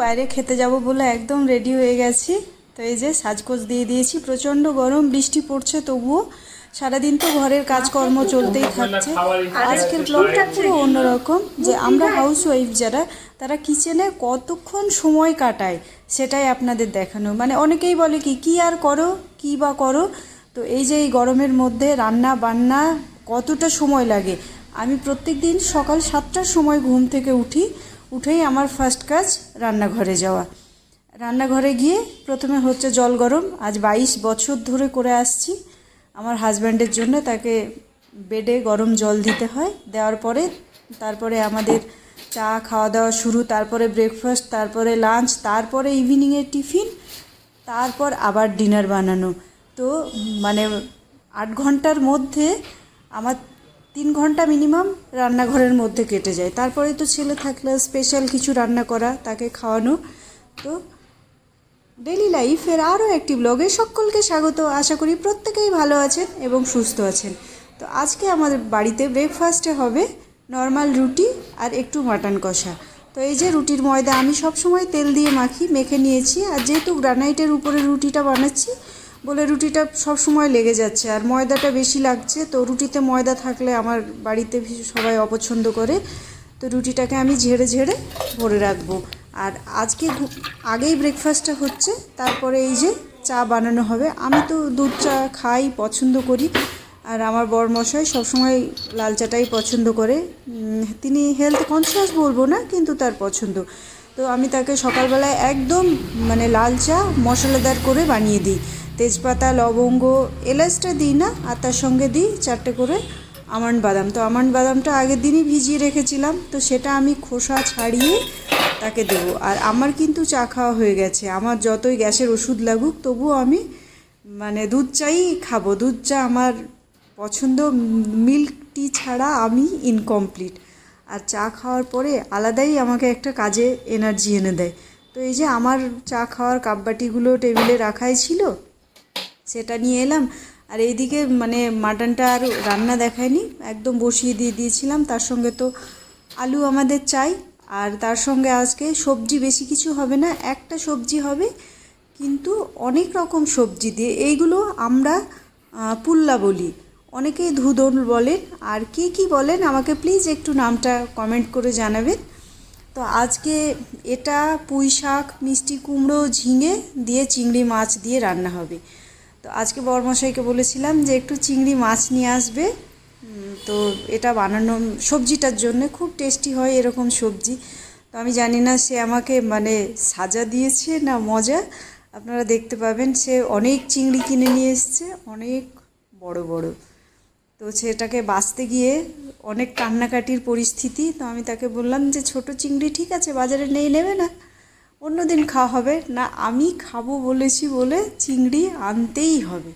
বাইরে খেতে যাব বলে একদম রেডি হয়ে গেছি। তো এই যে সাজগোজ দিয়ে দিয়েছি, প্রচণ্ড গরম, বৃষ্টি পড়ছে তবুও। সারাদিন তো ঘরের কাজকর্ম চলতেই থাকছে। আজকের ব্লগটা পুরো অন্যরকম, যে আমরা হাউস ওয়াইফ যারা, তারা কিচেনে কতক্ষণ সময় কাটায়, সেটাই আপনাদের দেখানো। মানে অনেকেই বলে কি কি আর করো? কি বা করো? তো এই যে এই গরমের মধ্যে রান্না বান্না কতটা সময় লাগে? আমি প্রত্যেক দিন সকাল সাতটার সময় ঘুম থেকে উঠি উঠেই আমার ফার্স্ট কাজ রান্নাঘরে যাওয়া। রান্নাঘরে গিয়ে প্রথমে হচ্ছে জল গরম। আজ বাইশ বছর ধরে করে আসছি। আমার হাজব্যান্ডের জন্য তাকে বেডে গরম জল দিতে হয়। দেওয়ার পরে তারপরে আমাদের চা খাওয়া দাওয়া শুরু, তারপরে ব্রেকফাস্ট তারপরে লাঞ্চ তারপরে ইভিনিংয়ের টিফিন তারপর আবার ডিনার বানানো। তো মানে আট ঘণ্টার মধ্যে আমার তিন ঘণ্টা মিনিমাম রান্নাঘরের মধ্যে কেটে যায়। তারপরে তো ছেলে থাকলে স্পেশাল কিছু রান্না করা, তাকে খাওয়ানো। তো ডেলি লাইফের আরও একটি ব্লগে সকলকে স্বাগত। আশা করি প্রত্যেকেই ভালো আছেন এবং সুস্থ আছেন। তো আজকে আমাদের বাড়িতে ব্রেকফাস্টে হবে নর্মাল রুটি আর একটু মাটন কষা। তো এই যে রুটির ময়দা, আমি সব সময় তেল দিয়ে মাখি, মেখে নিয়েছি। আর যেহেতু গ্রানাইটের উপরে রুটিটা বানাচ্ছি বলে রুটিটা সব সময় লেগে যাচ্ছে। আর ময়দাটা বেশি লাগছে, তো রুটিতে ময়দা থাকলে আমার বাড়িতে সবাই অপছন্দ করে। তো রুটিটাকে আমি ঝেড়ে ঝেড়ে ভরে রাখব। আর আজকে আগেই ব্রেকফাস্টটা হচ্ছে, তারপরে এই যে চা বানানো হবে। আমি তো দুধ চা খাই, পছন্দ করি। আর আমার বরমশাই সবসময় লাল চাটাই পছন্দ করে। তিনি হেলথ কনসিয়াস বলব না, কিন্তু তার পছন্দ। তো আমি তাকে সকালবেলায় একদম মানে লাল চা মশলাদার করে বানিয়ে দিই। তেজপাতা, লবঙ্গ, এলাচটা দিই না, আর তার সঙ্গে দিই চারটে করে আমন্ড বাদাম। তো আমন্ড বাদামটা আগের দিনই ভিজিয়ে রেখেছিলাম, তো সেটা আমি খোসা ছাড়িয়ে তাকে দেবো। আর আমার কিন্তু চা খাওয়া হয়ে গেছে। আমার যতই গ্যাসের ওষুধ লাগুক, তবুও আমি মানে দুধ চাই খাব। দুধ চা আমার পছন্দ, মিল্ক টি ছাড়া আমি ইনকমপ্লিট আর চা খাওয়ার পরে আলাদাই আমাকে একটা কাজে এনার্জি এনে দেয়। তো এই যে আমার চা খাওয়ার কাপবাটিগুলো টেবিলে রাখাই ছিল সেটা নিয়ে এলাম। আর এইদিকে মানে মাটনটা আর রান্না দেখায়নি, একদম বসিয়ে দিয়ে দিয়েছিলাম। তার সঙ্গে তো আলু আমাদের চাই, আর তার সঙ্গে আজকে সবজি বেশি কিছু হবে না, একটা সবজি হবে, কিন্তু অনেক রকম সবজি দিয়ে। এইগুলো আমরা পুল্লা বলি। অনেকেই ধুদন বলেন, আর কে কী বলেন আমাকে প্লিজ একটু নামটা কমেন্ট করে জানাবেন। তো আজকে এটা পুঁই শাক মিষ্টি কুমড়ো, ঝিঙে দিয়ে চিংড়ি মাছ দিয়ে রান্না হবে। তো আজকে বরমশাইকে বলেছিলাম যে একটু চিংড়ি মাছ নিয়ে আসবে। তো এটা বানানো, সবজিটার জন্য খুব টেস্টি হয় এরকম সবজি। তো আমি জানি না সে আমাকে মানে সাজা দিয়েছে না মজা। আপনারা দেখতে পাবেন সে অনেক চিংড়ি কিনে নিয়ে এসছে, অনেক বড় বড়। তো সেটাকে বাঁচতে গিয়ে অনেক কান্নাকাটির পরিস্থিতি, তো আমি তাকে বললাম যে ছোট চিংড়ি ঠিক আছে, বাজারে নেই, নেবে না। অন্য দিন খাওয়া হবে। না, আমি খাব বলেছি বলে চিংড়ি আনতেই হবে।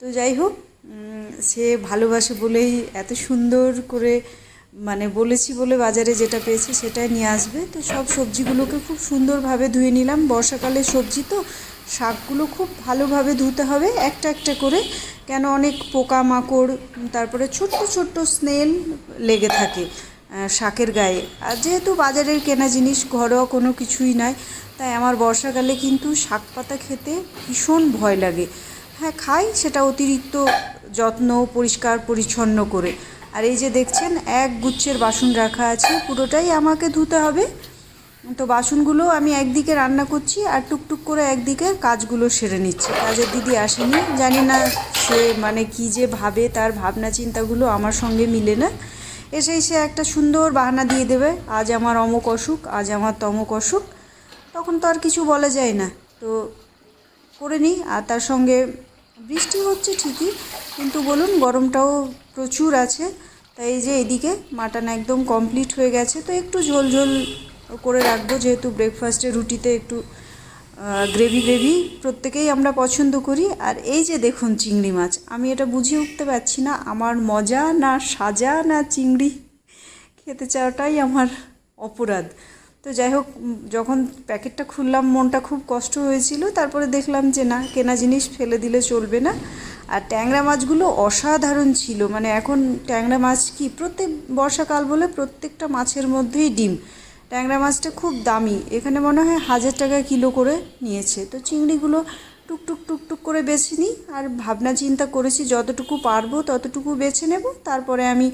তো যাই হোক সে ভালোবাসে বলেই এত সুন্দর করে মানে বলেছি বলে বাজারে যেটা পেয়েছে সেটাই নিয়ে আসবে। তো সব সবজিগুলোকে খুব সুন্দরভাবে ধুয়ে নিলাম। বর্ষাকালের সবজি তো, শাকগুলো খুব ভালোভাবে ধুতে হবে একটা একটা করে। কেন অনেক পোকা মাকড় তারপরে ছোট্ট ছোট্ট স্নেল লেগে থাকে। শাকের গায়ে। আর যেহেতু বাজারের কেনা জিনিস ঘরোয়া কোনো কিছুই নয়, তাই আমার বর্ষাকালে কিন্তু শাক পাতা খেতে ভীষণ ভয় লাগে। হ্যাঁ খাই, সেটা অতিরিক্ত যত্ন পরিষ্কার পরিচ্ছন্ন করে। আর এই যে দেখছেন, এক গুচ্ছের বাসন রাখা আছে, পুরোটাই আমাকে ধুতে হবে। তো বাসনগুলো আমি একদিকে রান্না করছি আর টুকটুক করে একদিকে কাজগুলো সেরে নিচ্ছি। কাজের দিদি আসেনি, জানি না সে মানে কি যে ভাবে, তার ভাবনা চিন্তাগুলো আমার সঙ্গে মিলে না। এসেই সে একটা সুন্দর বাহানা দিয়ে দেবে। আজ আমার অমুক অসুখ, আজ আমার তমুক অসুখ। তখন তো আর কিছু বলা যায় না। তো করে নিই। আর তার সঙ্গে বৃষ্টি হচ্ছে ঠিকই, কিন্তু বলুন গরমটাও প্রচুর আছে। তাই এই যে এদিকে মাটন একদম কমপ্লিট হয়ে গেছে। তো একটু ঝোল ঝোল করে রাখব, যেহেতু ব্রেকফাস্টে রুটিতে একটু গ্রেভি গ্রেভি প্রত্যেকেই আমরা পছন্দ করি। আর এই যে দেখুন চিংড়ি মাছ, আমি এটা বুঝিয়ে উঠতে পারছি না, আমার মজা না সাজা না চিংড়ি খেতে চাওয়াটাই আমার অপরাধ। তো যাই হোক যখন প্যাকেটটা খুললাম, মনটা খুব কষ্ট হয়েছিল, তারপরে দেখলাম যে না, কেনা জিনিস ফেলে দিলে চলবে না। আর ট্যাংরা মাছগুলো অসাধারণ ছিল মানে এখন ট্যাংরা মাছ কি, প্রত্যেক বর্ষাকাল বলে প্রত্যেকটা মাছের মধ্যেই ডিম। ট্যাংরা মাছটা খুব দামি। এখানে মনে হয় হাজার টাকা কিলো করে নিয়েছে। তো চিংড়িগুলো টুকটুক টুকটুক করে বেছে নিই আর ভাবনা চিন্তা করেছি যতটুকু পারব ততটুকু বেছে নেব। তারপরে আমি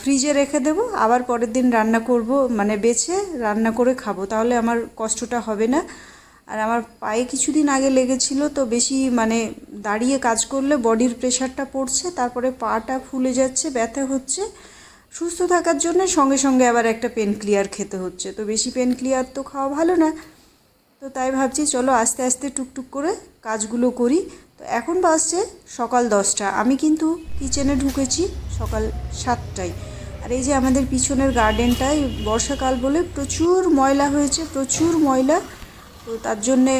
ফ্রিজে রেখে দেবো। আবার পরের দিন রান্না করব মানে বেছে রান্না করে খাব। তাহলে আমার কষ্টটা হবে না। আর আমার পায়ে কিছুদিন আগে লেগেছিল, তো বেশি মানে দাঁড়িয়ে কাজ করলে বডির প্রেশারটা পড়ছে। তারপরে পাটা ফুলে যাচ্ছে, ব্যথা হচ্ছে। সুস্থ থাকার জন্য সঙ্গে সঙ্গে আবার একটা পেন ক্লিয়ার খেতে হচ্ছে। তো বেশি পেন ক্লিয়ার তো খাওয়া ভালো না। তো তাই ভাবছি চলো আস্তে আস্তে টুকটুক করে কাজগুলো করি। তো এখন বাজছে সকাল দশটা। আমি কিন্তু কিচেনে ঢুকেছি সকাল সাতটায়। আর এই যে আমাদের পিছনের গার্ডেনটায় বর্ষাকাল বলে প্রচুর ময়লা হয়েছে, প্রচুর ময়লা। তো তার জন্যে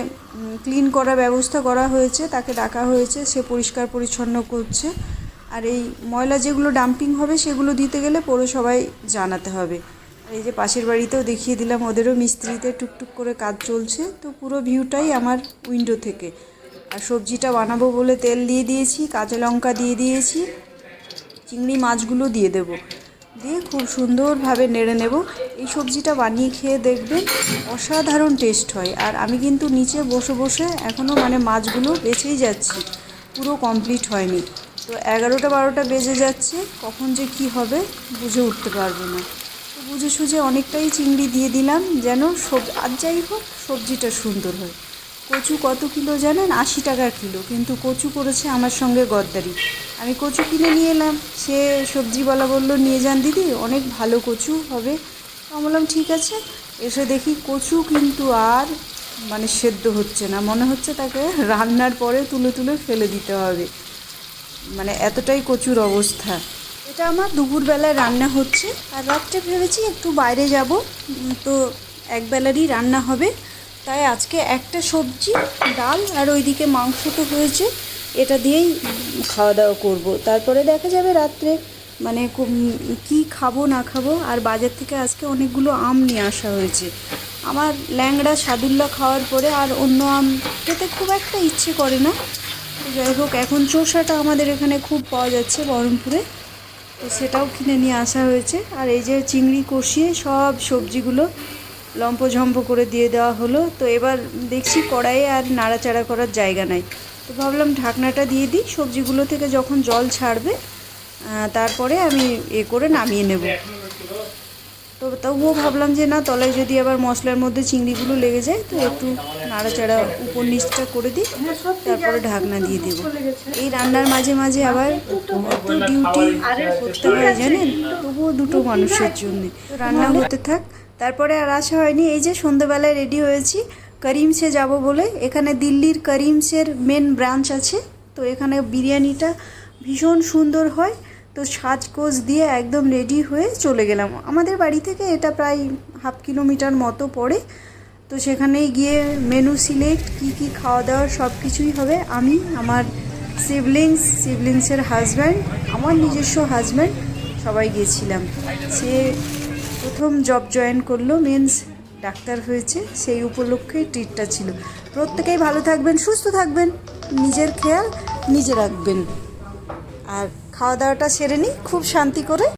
ক্লিন করার ব্যবস্থা করা হয়েছে, তাকে ডাকা হয়েছে, সে পরিষ্কার পরিচ্ছন্ন করছে। আর এই ময়লা যেগুলো ডাম্পিং হবে, সেগুলো দিতে গেলে পৌরসভায় জানাতে হবে। আর এই যে পাশের বাড়িতেও দেখিয়ে দিলাম, ওদেরও মিস্ত্রিতে টুকটুক করে কাজ চলছে। তো পুরো ভিউটাই আমার উইন্ডো থেকে। আর সবজিটা বানাবো বলে তেল দিয়ে দিয়েছি, কাঁচা লঙ্কা দিয়ে দিয়েছি, চিংড়ি মাছগুলো দিয়ে দেব। দিয়ে খুব সুন্দরভাবে নেড়ে নেব। এই সবজিটা বানিয়ে খেয়ে দেখবেন অসাধারণ টেস্ট হয়। আর আমি কিন্তু নিচে বসে বসে এখনও মানে মাছগুলো বেছেই যাচ্ছি। পুরো কমপ্লিট হয়নি। তো এগারোটা বারোটা বেজে যাচ্ছে, কখন যে কি হবে বুঝে উঠতে পারব না। তো বুঝে সুঝে অনেকটাই চিংড়ি দিয়ে দিলাম, যেন সব আর যাই হোক, সবজিটা সুন্দর হয়। কচু কত কিলো জানেন? আশি টাকা কিলো, কিন্তু কচু করেছে আমার সঙ্গে গদ্দারি। আমি কচু কিনে নিয়ে এলাম, সে সবজিওয়ালা বলল, নিয়ে যান দিদি, অনেক ভালো কচু হবে। আমি বললাম, ঠিক আছে। এসে দেখি কচু কিন্তু আর মানে সেদ্ধ হচ্ছে না, মনে হচ্ছে তাকে রান্নার পরে তুলে তুলে ফেলে দিতে হবে। মানে এতটাই কচুর অবস্থা। এটা আমার দুপুরবেলায় রান্না হচ্ছে। আর রাত্রে ভেবেছি একটু বাইরে যাব। তো একবেলারই রান্না হবে। তাই আজকে একটা সবজি, ডাল আর ওইদিকে মাংস তো হয়েছে। এটা দিয়েই খাওয়া দাওয়া করব। তারপরে দেখা যাবে রাত্রে মানে কি খাব, না খাব। আর বাজার থেকে আজকে অনেকগুলো আম নিয়ে আসা হয়েছে। আমার ল্যাংড়া সাদুল্লা খাওয়ার পরে আর অন্য আম খেতে খুব একটা ইচ্ছে করে না। যাই হোক, এখন চোষাটা আমাদের এখানে খুব পাওয়া যাচ্ছে বহরমপুরে। তো সেটাও কিনে নিয়ে আসা হয়েছে। আর এই যে চিংড়ি কষিয়ে সব সবজিগুলো লম্পঝম্প করে দিয়ে দেওয়া হলো। তো এবার দেখছি কড়াইয়ে আর নাড়াচাড়া করার জায়গা নাই। তো ভাবলাম ঢাকনাটা দিয়ে দিই। সবজিগুলো থেকে যখন জল ছাড়বে তারপরে আমি এ করে নামিয়ে নেব। তো তবুও ভাবলাম যে না তলায় যদি আবার মশলার মধ্যে চিংড়িগুলো লেগে যায় তো একটু নাড়াচাড়া উপর নিচটা করে দিই তারপরে ঢাকনা দিয়ে দেবো। এই রান্নার মাঝে মাঝে আবার একটু ডিউটি করতে হয় জানেন? তবুও দুটো মানুষের জন্য। তো রান্না হতে থাক। তারপরে আর আসা হয়নি এই যে সন্ধ্যেবেলায় রেডি হয়েছি করিমসে যাব বলে। এখানে দিল্লির করিমসের মেন ব্রাঞ্চ আছে তো এখানে বিরিয়ানিটা ভীষণ সুন্দর হয়। তো সাজগোজ দিয়ে একদম রেডি হয়ে চলে গেলাম। আমাদের বাড়ি থেকে এটা প্রায় হাফ কিলোমিটার মতো পড়ে। তো সেখানেই গিয়ে মেনু সিলেক্ট কী কী খাওয়া দাওয়া সব কিছুই হবে। আমি, আমার সিবলিংস সিবলিংসের হাজব্যান্ড আমার নিজস্ব হাজব্যান্ড সবাই গিয়েছিলাম সে প্রথম জব জয়েন করল মেন্স ডাক্তার হয়েছে। সেই উপলক্ষে ট্রিটটা ছিল। প্রত্যেকেই ভালো থাকবেন, সুস্থ থাকবেন। নিজের খেয়াল নিজে রাখবেন। আর খাওয়া দাওয়াটা সেরে নিই খুব শান্তি করে